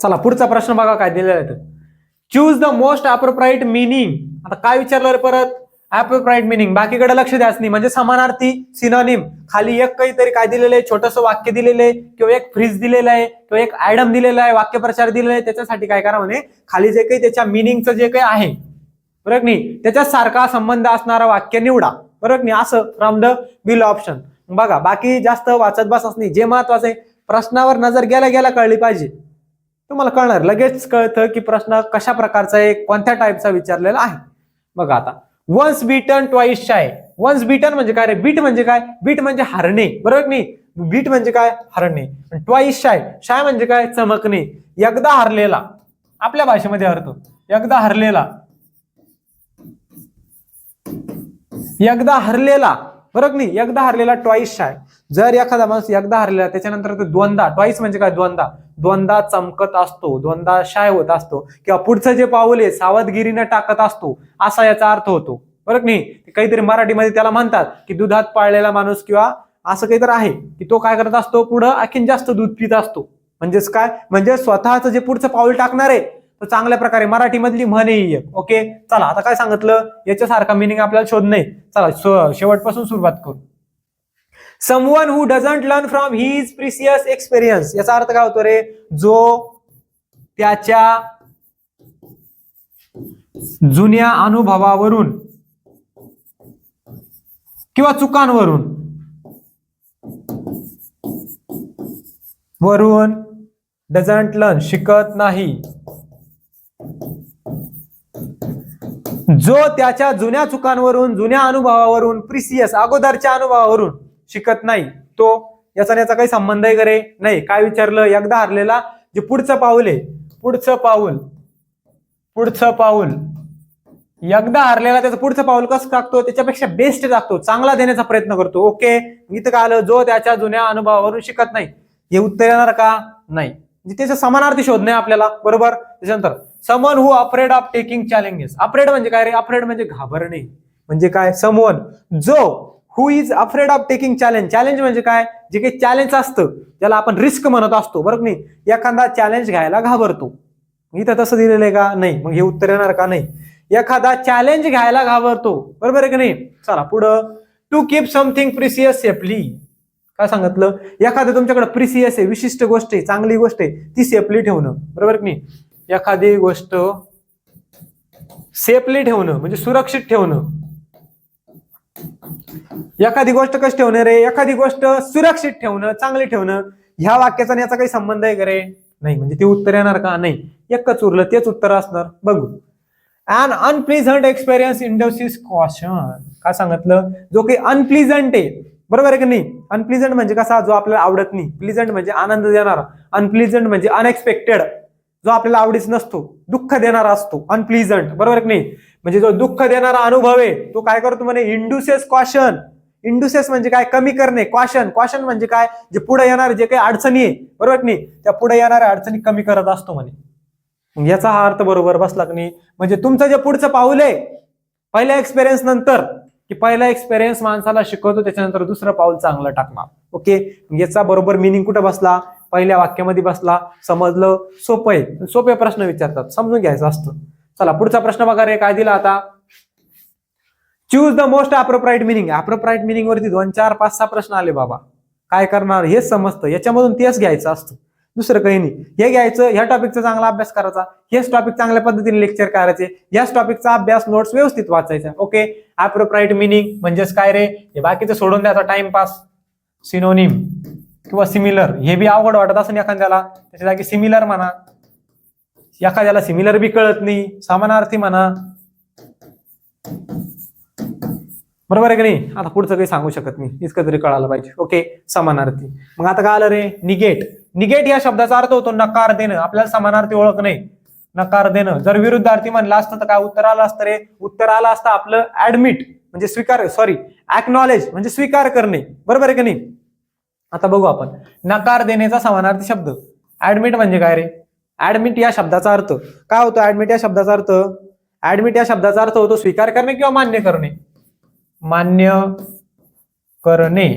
चला पुढचा प्रश्न बघा काय दिलेला आहे choose the most appropriate meaning आता काय विचारलं रे परत? अप्रोप्राईट मिनिंग बाकीकडे लक्ष द्यायचं नाही. म्हणजे समानार्थी सिनॉनिम खाली एक काहीतरी काय दिलेलं आहे? छोटस वाक्य दिलेलं आहे किंवा एक फ्रीज दिलेलं आहे किंवा एक आयडम दिलेला आहे वाक्यप्रचार दिलेला आहे त्याच्यासाठी काय करा म्हणे खाली जे काही त्याच्या मिनिंगचं जे काही आहे बरोबर नाही? त्याच्यात सारखा संबंध असणारा वाक्य निवडा. बरोबर नाही? असं फ्रॉम द बिल ऑप्शन बघा बाकी जास्त वाचत बसच नाही. जे महत्वाचं आहे प्रश्नावर नजर गेला गेला कळली पाहिजे. तुम्हाला कळणार. लगेच कळतं की प्रश्न कशा प्रकारचा आहे कोणत्या टाईपचा विचारलेला आहे. बघा आता. Once beaten twice shy once beaten म्हणजे काय रे? बीट म्हणजे काय? बीट म्हणजे हरणे. बरोबर नाही? बीट म्हणजे काय? हरणे. ट्वाईस शाय शाय म्हणजे काय? चमकणे. एकदा हरलेला. आपल्या भाषेमध्ये अर्थ. एकदा हरलेला. एकदा हरलेला. बरोबर नाही? एकदा हरलेला ट्वाईस शाय जर एखादा माणूस एकदा हरलेला त्याच्यानंतर तो दोनदा ट्वाईस म्हणजे काय दोनदा दोनदा चमकत असतो दोनदा शाय होत असतो किंवा पुढचं जे पाऊल आहे सावधगिरीनं टाकत असतो असा याचा अर्थ होतो. बरोबर नाही? काहीतरी मराठीमध्ये त्याला म्हणतात की दुधात पाळलेला माणूस किंवा असं काहीतरी आहे की तो काय करत असतो पुढं आणखीन जास्त दूध पित असतो. म्हणजेच काय? म्हणजे स्वतःचं जे पुढचं पाऊल टाकणार आहे तो चांगल्या प्रकारे मराठीमधली म्हण आहे ओके चला आता काय सांगितलं? याच्यासारखा मिनिंग आपल्याला शोध नाही चला शेवटपासून सुरुवात करू. Someone who doesn't learn from his precious experience याचा अर्थ काय होतो रे? जो त्याच्या जुन्या अनुभवावरून किंवा चुकांवरून वरून डझंट लर्न शिकत नाही. जो त्याच्या जुन्या चुकांवरून जुन्या अनुभवावरून प्रिसियस अगोदरच्या अनुभवावरून शिकत नाही. तो याचा याचा काही संबंध आहे करे नाही. काय विचारलं? एकदा हरलेला जे पुढचं पाऊल आहे. पुढचं पाऊल. पुढचं पाऊल. एकदा हरलेला त्याचं पुढचं पाऊल कसं टाकतो त्याच्यापेक्षा बेस्ट टाकतो चांगला देण्याचा प्रयत्न करतो. ओके इथं काय आलं? जो त्याच्या जुन्या अनुभवावरून शिकत नाही. हे उत्तर येणार का? नाही. म्हणजे त्याचं समानार्थी शोधणे आपल्याला. बरोबर? त्याच्यानंतर someone who afraid of taking challenges afraid म्हणजे काय रे? अफ्रेड म्हणजे घाबरणे. म्हणजे काय? समवन जो who is afraid of taking challenge challenge म्हणजे काय? जे काही चॅलेंज असतं ज्याला आपण रिस्क म्हणत असतो बरोबर नाही? एखादा चॅलेंज घ्यायला घाबरतो. इथं तसं दिलेलं आहे का? नाही. मग हे उत्तर येणार का? नाही. एखादा चॅलेंज घ्यायला घाबरतो बरोबर आहे की नाही? चला पुढं. To keep something precious safely काय सांगितलं? एखादं तुमच्याकडे प्रिसियस आहे विशिष्ट गोष्ट आहे चांगली गोष्ट आहे ती सेफली ठेवणं बरोबर की नाही? एखादी गोष्ट सेफली ठेवणं म्हणजे सुरक्षित ठेवणं. एखादी गोष्ट कशी ठेवणं रे? एखादी गोष्ट सुरक्षित ठेवणं चांगली ठेवणं ह्या वाक्याचा आणि याचा काही संबंध आहे का रे? नाही म्हणजे ते उत्तर येणार का? नाही. एकच उरलं तेच उत्तर असणार. बघू. अन अनप्लिझंट एक्सपिरियन्स इंडोसिस कॉशन का सांगितलं? जो काही अनप्लिझंट आहे. बरोबर आहे की नाही? अनप्लिझंट म्हणजे कसा? जो आपल्याला आवडत नाही. प्लिझंट म्हणजे आनंद देणारा. अनप्लिझंट म्हणजे अनएक्सपेक्टेड जो आपल्याला आवडीच नसतो दुःख देणारा असतो. अनप्लिझंट बरोबर की नाही? म्हणजे जो दुःख देणारा अनुभव आहे तो काय करतो म्हणे? इंडुसेस क्वाशन इंडुसेस म्हणजे काय? कमी करणे. क्वाशन क्वाशन म्हणजे काय? जे पुढे येणारे जे काही अडचणी आहे बरोबर नाही? त्या पुढे येणाऱ्या अडचणी कमी करत असतो म्हणे. याचा हा अर्थ बरोबर बसला की नाही? म्हणजे तुमचं जे पुढचं पाऊल आहे पहिल्या एक्सपिरियन्स नंतर की पहिला एक्सपिरियन्स माणसाला शिकवतो त्याच्यानंतर दुसरं पाऊल चांगलं टाकणार. ओके? याचा बरोबर मिनिंग कुठं बसला? पहिल्या वाक्यामध्ये बसला. समजलं सोपं आहे. सोपे प्रश्न विचारतात. समजून घ्यायचं असतं. चला पुढचा प्रश्न बघा रे काय दिला आता? Choose the most appropriate meaning appropriate meaning वरती दोन चार पाच सहा प्रश्न आले बाबा. काय करणार? हेच समजतं. याच्यामधून तेच घ्यायचं असतं. दुसरं काही नाही. हे घ्यायचं ह्या टॉपिकचा चांगला अभ्यास करायचा. हेच टॉपिक चांगल्या पद्धतीने लेक्चर करायचे. याच टॉपिकचा अभ्यास नोट्स व्यवस्थित वाचायचा. ओके अप्रोप्राईट मिनिंग म्हणजेच काय रे? हे बाकीचं सोडून द्यायचा टाइमपास सिनोनिम किंवा सिमिलर हे बी अवघड वाटत असं एखाद्याला. त्याच्या जागी सिमिलर म्हणा. एखाद्याला सिमिलर बी कळत नाही. समानार्थी म्हणा. बरोबर आहे की नाही? आता पुढचं काही सांगू शकत नाही. इतकं तरी कळायला पाहिजे. ओके समानार्थी. मग आता काय आलं रे? निगेट. निगेट या शब्दाचा अर्थ होतो नकार देणं. आपल्याला समानार्थी ओळख नाही. नकार देणं. जर विरुद्धार्थी म्हणला असतं तर काय उत्तर आलं असतं रे? उत्तर आलं असतं आपलं ऍडमिट म्हणजे स्वीकार सॉरी ऍक्नॉलेज म्हणजे स्वीकार करणे. बरोबर आहे की नाही? आता बघू आपण. नकार देण्याचा समानार्थी शब्द. ऍडमिट म्हणजे काय रे? ऍडमिट या शब्दाचा अर्थ. काय होतो ऍडमिट या शब्दाचा अर्थ? ऍडमिट या शब्दाचा अर्थ होतो स्वीकार करणे किंवा मान्य करणे? मान्य करणे.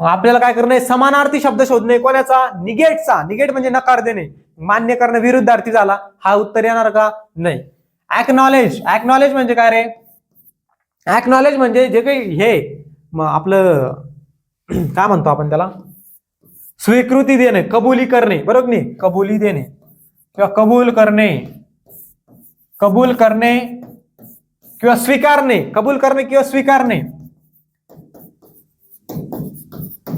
आपल्याला काय करणं? समानार्थी शब्द शोधणे. कोणाचा? निगेटचा. निगेट म्हणजे नकार देणे. मान्य करणं विरुद्धार्थी झाला. हा उत्तर येणार का? नाही. ऍक्नॉलेज ऍक्नॉलेज म्हणजे काय रे? ऍक्नॉलेज म्हणजे जे काही हे आपलं काय म्हणतो आपण त्याला? स्वीकृती देणे कबुली करणे बरोबर नाही? कबुली देणे. किंवा कबूल करणे. कबूल करणे किंवा स्वीकारणे. कबूल करणे किंवा स्वीकारणे.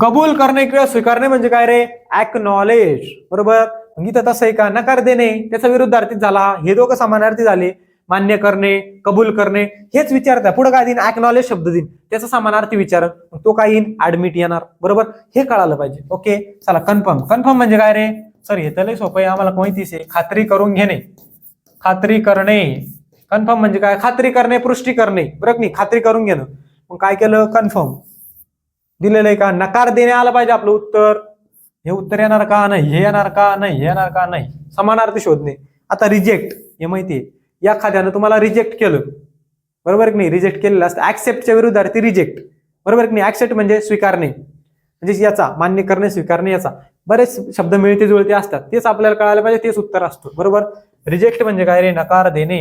कबूल करणे किंवा स्वीकारणे म्हणजे काय रे? ऍक्नॉलेज बरोबर? मग इथं तसं आहे का? नकार देणे. त्याचा विरुद्धार्थी झाला. हे दोघं समानार्थी झाले. मान्य करणे कबूल करणे हेच विचारतात पुढे काय देईन? ऍक्नॉलेज शब्द देईन. त्याचा समानार्थी विचार. मग तो काय येईन? ऍडमिट येणार. बरोबर? हे कळालं पाहिजे. ओके चला कन्फर्म कन्फर्म म्हणजे काय रे? सर हे तर लय सोपं आहे. आम्हाला माहितीच आहे. खात्री करून घेणे. खात्री करणे. कन्फर्म म्हणजे काय? खात्री करणे पुष्टी करणे. बरं नाही? खात्री करून घेणं. मग काय केलं? कन्फर्म दिलेलं आहे का? नकार देणे आलं पाहिजे आपलं उत्तर. हे उत्तर येणार का नाही? हे येणार का नाही? हे येणार का नाही? समानार्थी शोधणे. आता रिजेक्ट हे माहिती आहे. या तुम्हाला रिजेक्ट केलं. बरोबर की नाही? रिजेक्ट केलेलं असतं. ऍक्सेप्टच्या विरुद्धार्थी रिजेक्ट बरोबर की नाही? ऍक्सेप्ट म्हणजे स्वीकारणे म्हणजे याचा मान्य करणे स्वीकारणे याचा. बरेच शब्द मिळते जुळते असतात. तेच आपल्याला कळायला पाहिजे तेच उत्तर असतो. बरोबर? रिजेक्ट म्हणजे काय रे? नकार देणे.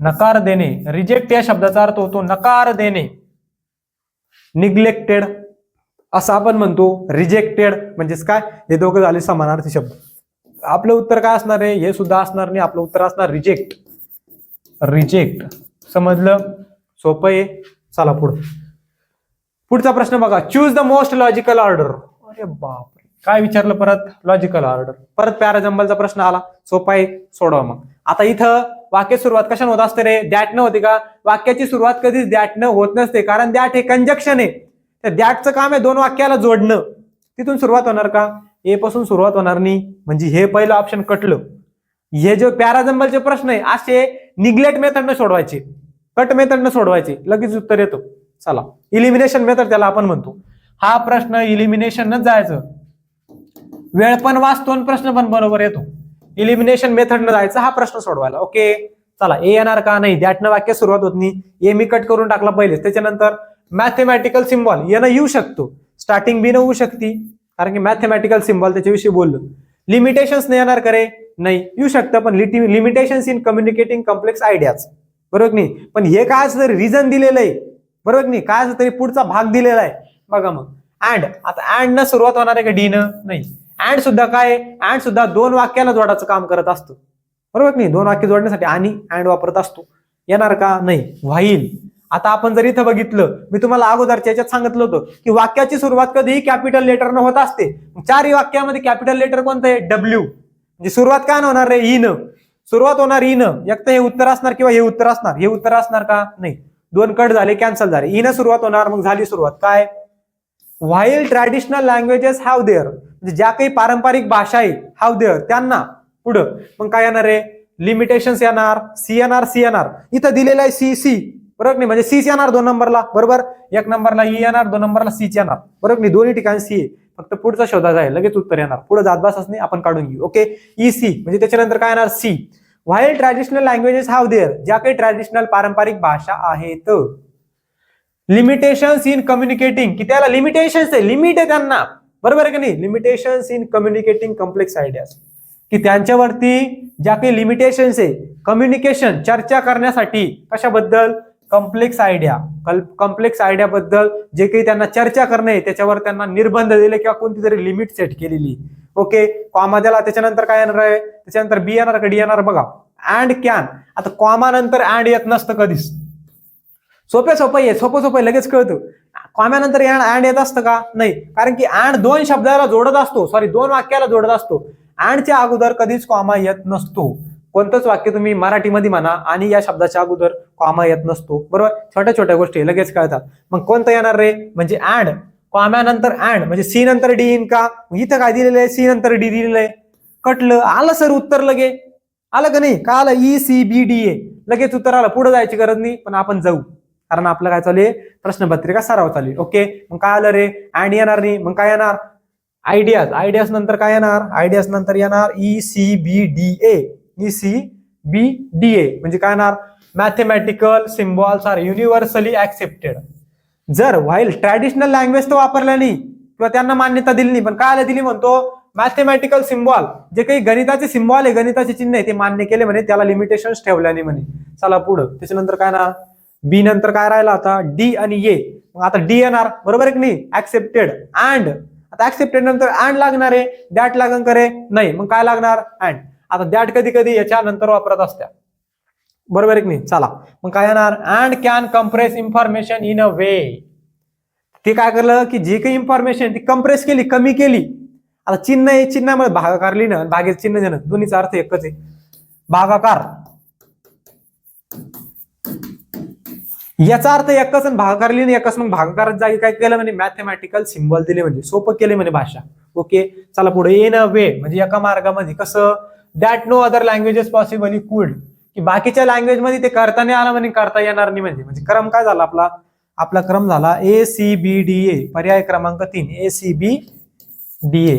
नकार देणे. रिजेक्ट या शब्दाचा अर्थ होतो नकार देणे. निग्लेक्टेड असं आपण म्हणतो. रिजेक्टेड म्हणजेच काय? हे दोघं झाले समानार्थी शब्द. आपलं उत्तर काय असणार आहे? हे सुद्धा असणार नाही. आपलं उत्तर असणार रिजेक्ट रिजेक्ट समजलं? सोपं आहे. चला पुढं. पुढचा प्रश्न बघा. Choose the most logical order अरे बापरे. काय विचारलं परत? लॉजिकल ऑर्डर परत पॅराजंबलचा प्रश्न आला. सोपा आहे. सोडवा मग. आता इथं वाक्य सुरुवात कशाने होत असते रे? दॅट न होते का? वाक्याची सुरुवात कधीच दॅट न होत नसते. कारण दॅट हे कंजक्शन आहे. तर दॅटचं काम आहे दोन वाक्याला जोडणं. तिथून सुरुवात होणार का? ए पासून सुरुवात होणार नाही. म्हणजे हे पहिलं ऑप्शन कटलं. हे जे पॅराजंबलचे प्रश्न आहे असे निग्लेक्ट मेथडनं सोडवायचे. कट मेथडनं सोडवायचे. लगेच उत्तर येतो. चला. इलिमिनेशन मेथड त्याला आपण म्हणतो. हा प्रश्न इलिमिनेशनच जायचं. वेळ पण वाचतो आणि प्रश्न पण बरोबर येतो. इलिमिनेशन मेथडनं जायचं हा प्रश्न सोडवायला. ओके चला. ए येणार का? नाही. द्याटनं वाक्य सुरुवात होत नाही. ए मी कट करून टाकला पहिलेच. त्याच्यानंतर मॅथमॅटिकल सिम्बॉल यानं येऊ शकतो. स्टार्टिंग बी न होऊ शकते. कारण की मॅथमॅटिकल सिम्बॉल त्याच्याविषयी बोललो. लिमिटेशन्स नाही येणार करे नाही. येऊ शकतं पण limitations in communicating complex ideas बरोबर नाही? पण हे काय असं तरी रिझन दिलेलं आहे? बरोबर नाही? काय असं तरी पुढचा भाग दिलेला आहे? बघा मग. अँड आता अँड न सुरुवात होणार आहे का डी न? नाही. अँड सुद्धा काय अँड सुद्धा दोन वाक्याला जोडायचं काम करत असतो. बरोबर नाही? दोन वाक्य जोडण्यासाठी आणि अँड वापरत असतो. येणार का? नाही. व्हाईल आता आपण जर इथं बघितलं मी तुम्हाला अगोदरच्या याच्यात सांगितलं होतं की वाक्याची सुरुवात कधीही कॅपिटल लेटरनं होत असते. चारही वाक्यामध्ये कॅपिटल लेटर कोणतं आहे? डब्ल्यू म्हणजे सुरुवात काय होणार रे ई न सुरुवात होणार ई न एक तर हे उत्तर असणार किंवा हे उत्तर असणार? हे उत्तर असणार का? नाही. दोन कट झाले कॅन्सल झाले. ई न सुरुवात होणार मग झाली सुरुवात. काय? While traditional languages have there म्हणजे ज्या काही पारंपरिक भाषा आहे हॅव देअर त्यांना. पुढं. मग काय येणार आहे लिमिटेशन्स येणार. सी येणार सी येणार. इथं दिलेलं आहे सी सी बरोबर नाही? म्हणजे सीच येणार दोन नंबरला बरोबर? एक नंबरला ई येणार दोन नंबरला सीच येणार. बरोबर नाही? दोन्ही ठिकाणी सी आहे. फक्त पुढचा शोधायचा आहे लगेच उत्तर येणार. पुढे जात असणे आपण काढून घेऊ ओके ई सी म्हणजे त्याच्यानंतर काय येणार? C while traditional languages have there ज्या काही ट्रॅडिशनल पारंपरिक भाषा आहेत. लिमिटेशन्स इन कम्युनिकेटिंग की त्याला लिमिटेशन्स आहे. लिमिट आहे त्यांना. बरोबर आहे की नाही? Limitations in communicating complex ideas की त्यांच्यावरती ज्या काही लिमिटेशन्स आहे कम्युनिकेशन चर्चा करण्यासाठी कशाबद्दल? कम्प्लेक्स आयडिया कम्प्लेक्स आयडिया बद्दल जे काही त्यांना चर्चा करणे त्याच्यावर त्यांना निर्बंध दिले किंवा कोणती तरी लिमिट सेट केलेली. ओके कॉमा द्याला त्याच्यानंतर काय येणार आहे? त्याच्यानंतर बी येणार का डी येणार? बघा. अँड कॅन आता कॉमा नंतर अँड येत नसतं कधीच. सोपे सोपं आहे सोपं सोपं आहे, लगेच कळतं. कॉम्यानंतर अँड येत असतं का? नाही. कारण की अँड दोन शब्दाला जोडत असतो. सॉरी दोन वाक्याला जोडत असतो. अँडच्या अगोदर कधीच कॉमा येत नसतो. कोणतंच वाक्य तुम्ही मराठीमध्ये म्हणा आणि या शब्दाच्या अगोदर कॉमा येत नसतो. बरोबर? छोट्या छोट्या गोष्टी लगेच कळतात. मग कोणतं येणार रे? म्हणजे अँड कॉम्यानंतर अँड म्हणजे सी नंतर डी इन का? मग इथं काय दिलेलं आहे? सी नंतर डी दिलेलं आहे. कटलं. आलं सर उत्तर लगे. आलं का नाही? का आलं? E C B D A लगेच उत्तर आलं. पुढे जायची गरज नाही पण आपण जाऊ. कारण आपलं काय चालू आहे? प्रश्नपत्रिका सराव चालू आहे. ओके मग काय आलं रे? अँड येणार नाही. मग काय येणार? आयडियाज आयडियाज नंतर काय येणार? आयडियाज नंतर येणार. E C B D A E C B D A म्हणजे काय येणार mathematical symbols are universally accepted जर व्हाईल ट्रॅडिशनल लँग्वेज तो वापरला नाही किंवा त्यांना मान्यता दिली नाही पण काय आलं दिली म्हणतो? मॅथेमॅटिकल सिम्बॉल जे काही गणिताचे सिम्बॉल आहे गणिताचे चिन्ह आहे ते मान्य केले म्हणे त्याला लिमिटेशन ठेवल्या नाही म्हणे. चला पुढं. त्याच्यानंतर काय ना बी नंतर काय राहिला आता? डी आणि ए मग आता डी येणार. बरोबर आहे की नाही? ऍक्सेप्टेड अँड आता ऍक्सेप्टेड नंतर अँड लागणार आहे? दॅट लागण करे? नाही. मग काय लागणार? अँड आता दॅट कधी कधी याच्या नंतर वापरत असत्या. बरोबर एक नाही? चला. मग काय येणार and can compress information in a way ते काय करलं की जी काही इन्फॉर्मेशन ती कम्प्रेस केली कमी केली. आता चिन्ह आहे चिन्हामध्ये भागाकारली ना भागेचं चिन्ह देणं दोन्हीचा अर्थ एकच आहे. भागाकार. याचा अर्थ एकच आणि भागाकार लिहिणे एकच. मग भागाकारात जागी काय केलं म्हणजे मॅथमॅटिकल सिम्बॉल दिले म्हणजे सोपं केले म्हणजे भाषा. ओके चला पुढे. ये अ वे म्हणजे एका मार्गामध्ये. कसं? That no other languages possible could की बाकीच्या लँग्वेजमध्ये ते करता नाही आलं म्हणजे करता येणार नाही म्हणजे म्हणजे क्रम काय झाला आपला? आपला क्रम झाला ए सी बी डी ए पर्याय क्रमांक तीन. ए सी बी डी ए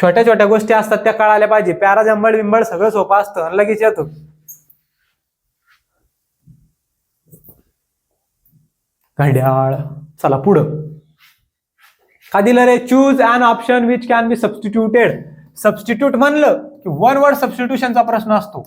छोट्या छोट्या गोष्टी असतात त्या कळाल्या पाहिजे. प्यारा जंबळ बिंबळ सगळं सोपं असतं. लगेच येतो. घड्याळ. चला पुढं. का दिलं रे choose an option which can be substituted substitute म्हणलं की वन वर्ड सबस्टिट्यूशनचा प्रश्न असतो.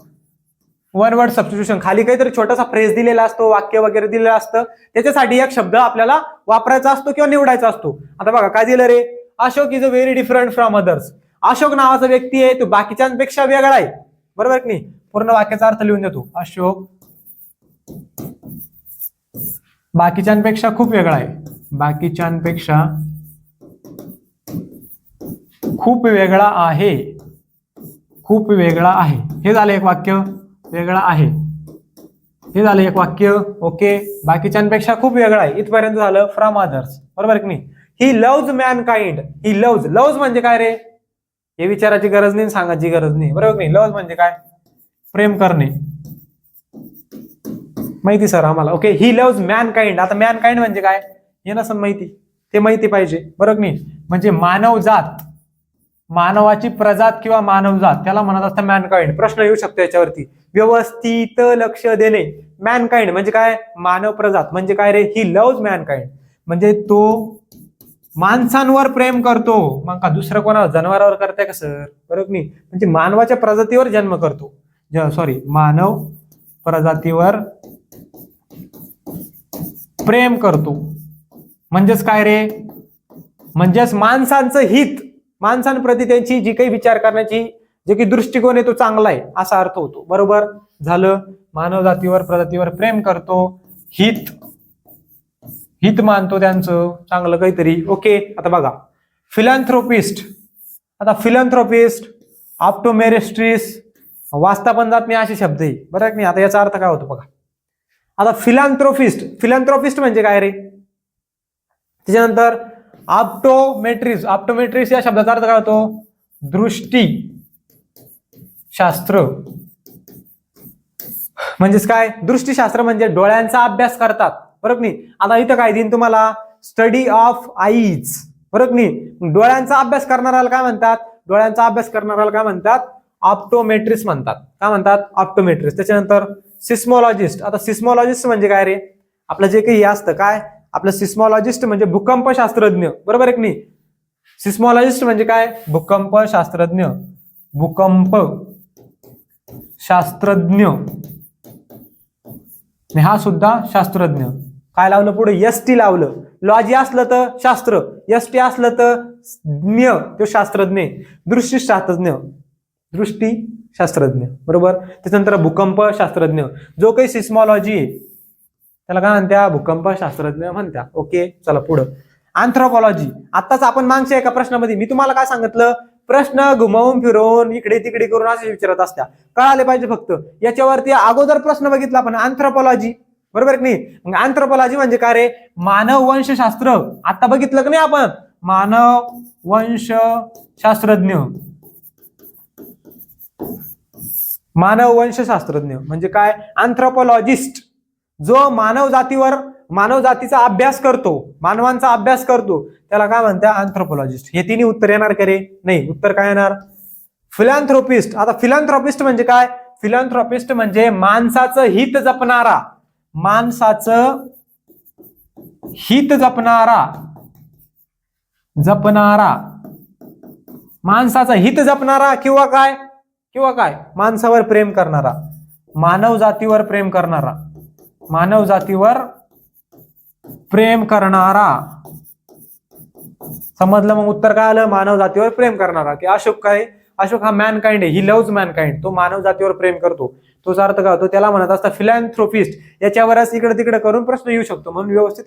वन वर्ड सबस्टिट्यूशन खाली काहीतरी छोटासा फ्रेज दिलेला असतो वाक्य वगैरे दिलेलं असतं. त्याच्यासाठी एक शब्द आपल्याला वापरायचा असतो किंवा निवडायचा असतो. आता बघा काय दिलं रे? Ashok is a very different from others Ashok नावाचा व्यक्ती आहे तो बाकीच्यांपेक्षा वेगळा आहे. बरोबर की नाही? पूर्ण वाक्याचा अर्थ लिहून देतो. अशोक बाकीच्यांपेक्षा खूप वेगळा आहे. बाकीच्यांपेक्षा खूप वेगळा आहे. खूप वेगळा आहे. हे झालं एक वाक्य. वेगळा आहे. हे झालं एक वाक्य. ओके. बाकीच्यांपेक्षा खूप वेगळा आहे. इथपर्यंत झालं फ्रॉम अदर्स बरोबर की नाही? He loves mankind he loves loves म्हणजे काय रे? हे विचाराची गरज नाही सांगायची गरज नाही. बरोबर नाही? लव्ज म्हणजे काय? प्रेम करणे. माहिती सर आम्हाला. Okay. He loves mankind आता मॅन काइंड म्हणजे काय? हे नसन माहिती. ते माहिती पाहिजे. बरोबर नाही? म्हणजे मानव जात. मानवाची प्रजात किंवा मानवजात त्याला म्हणत असतं मॅनकाइंड प्रश्न येऊ शकतो याच्यावरती. व्यवस्थित लक्ष देणे. मॅनकाइंड म्हणजे काय? मानव प्रजात. म्हणजे काय रे? ही लव्ज मॅनकाइंड म्हणजे तो माणसांवर प्रेम करतो. मग का दुसरं कोणा जनावरावर करताय का सर बरोबर नाही? म्हणजे मानवाच्या प्रजातीवर जन्म करतो. सॉरी मानव प्रजातीवर प्रेम करतो. म्हणजेच काय रे? म्हणजेच माणसांचं हित. माणसांप्रती त्यांची जी काही विचार करण्याची जे की दृष्टिकोन आहे तो चांगला आहे असा अर्थ होतो. बरोबर? झालं. मानव जातीवर प्रजातीवर प्रेम करतो. हित. हित मानतो त्यांचं. चांगलं काहीतरी. ओके आता बघा. फिलॅन्थ्रोपिस्ट आता फिलॅन्थ्रोपिस्ट ऑप्टोमेरेस्ट्रीस वाचता पण जात नाही असे शब्द आहे. बरं की नाही? आता याचा अर्थ काय होतो बघा? आता फिलॅन्थ्रोफिस्ट फिलॅन्थ्रोपिस्ट म्हणजे काय रे? त्याच्यानंतर ऑप्टोमेट्रीज ऑप्टोमेट्रिस या शब्दाचा अर्थ काय होतो? दृष्टी. शास्त्र. म्हणजेच काय? दृष्टीशास्त्र म्हणजे डोळ्यांचा अभ्यास करतात. बरोबर नाही? आता इथं काय देईन तुम्हाला? स्टडी ऑफ आईज बरोबर नाही? डोळ्यांचा अभ्यास करणाऱ्याला काय म्हणतात? डोळ्यांचा अभ्यास करणाऱ्याला काय म्हणतात? ऑप्टोमेट्रिस म्हणतात. काय म्हणतात? ऑप्टोमेट्रिस त्याच्यानंतर सिस्मॉलॉजिस्ट आता सिस्मॉलॉजिस्ट म्हणजे काय रे? आपलं जे काही असतं काय? आपलं सिस्मॉलॉजिस्ट म्हणजे भूकंप शास्त्रज्ञ. बरोबर आहे की नाही? सिस्मॉलॉजिस्ट म्हणजे काय? भूकंप शास्त्रज्ञ. भूकंप शास्त्रज्ञ. हा सुद्धा शास्त्रज्ञ. काय लावलं पुढे? एस टी लावलं. लॉजी असलं तर शास्त्र. एस टी असलं तर ज्ञ. तो शास्त्रज्ञ. दृष्टी शास्त्रज्ञ. दृष्टी शास्त्रज्ञ. बरोबर? त्याच्यानंतर भूकंप शास्त्रज्ञ. जो काही सिस्मॉलॉजी आहे त्याला काय म्हणत्या? भूकंप शास्त्रज्ञ म्हणत्या. ओके चला पुढं. अँथ्रोपॉलॉजी आताच आपण मागच्या एका प्रश्नामध्ये मी तुम्हाला काय सांगितलं? प्रश्न घुमवून फिरवून इकडे तिकडे करून असे विचारत असत्या. कळाले पाहिजे फक्त. याच्यावरती अगोदर प्रश्न बघितला आपण अँथ्रोपॉलॉजी बरोबर की नाही? मग अँथ्रोपॉलॉजी म्हणजे काय रे? मानव वंशशास्त्र आता बघितलं की नाही आपण? मानव वंश शास्त्रज्ञ मानव वंशशास्त्रज्ञ म्हणजे काय? अँथ्रोपॉलॉजिस्ट जो मानव जातीवर मानव जातीचा अभ्यास करतो मानवांचा अभ्यास करतो त्याला काय म्हणतात अँथ्रोपॉलॉजिस्ट हे तिन्ही उत्तर येणार का रे? नाही उत्तर काय येणार? फिलॅन्थ्रोपिस्ट आता फिलॅन्थ्रोपिस्ट म्हणजे काय? फिलॅन्थ्रोपिस्ट म्हणजे माणसाचं हित जपणारा. माणसाचं हित जपणारा. जपणारा. माणसाचं हित जपणारा किंवा काय? किंवा काय? माणसावर प्रेम करणारा. मानव जातीवर प्रेम करणारा. मानव जातीवर प्रेम करणारा. समजलं मग उत्तर काय आलं? मानव जातीवर प्रेम करणारा. की अशोक काय? अशोक हा मॅनकाइंड आहे. ही लव्ज मॅनकाइंड तो मानव जातीवर प्रेम करतो. तोच अर्थ काय होतो? त्याला म्हणत असता फिलॅन्थ्रोपिस्ट याच्यावरच इकडे तिकडे करून प्रश्न येऊ शकतो. म्हणून व्यवस्थित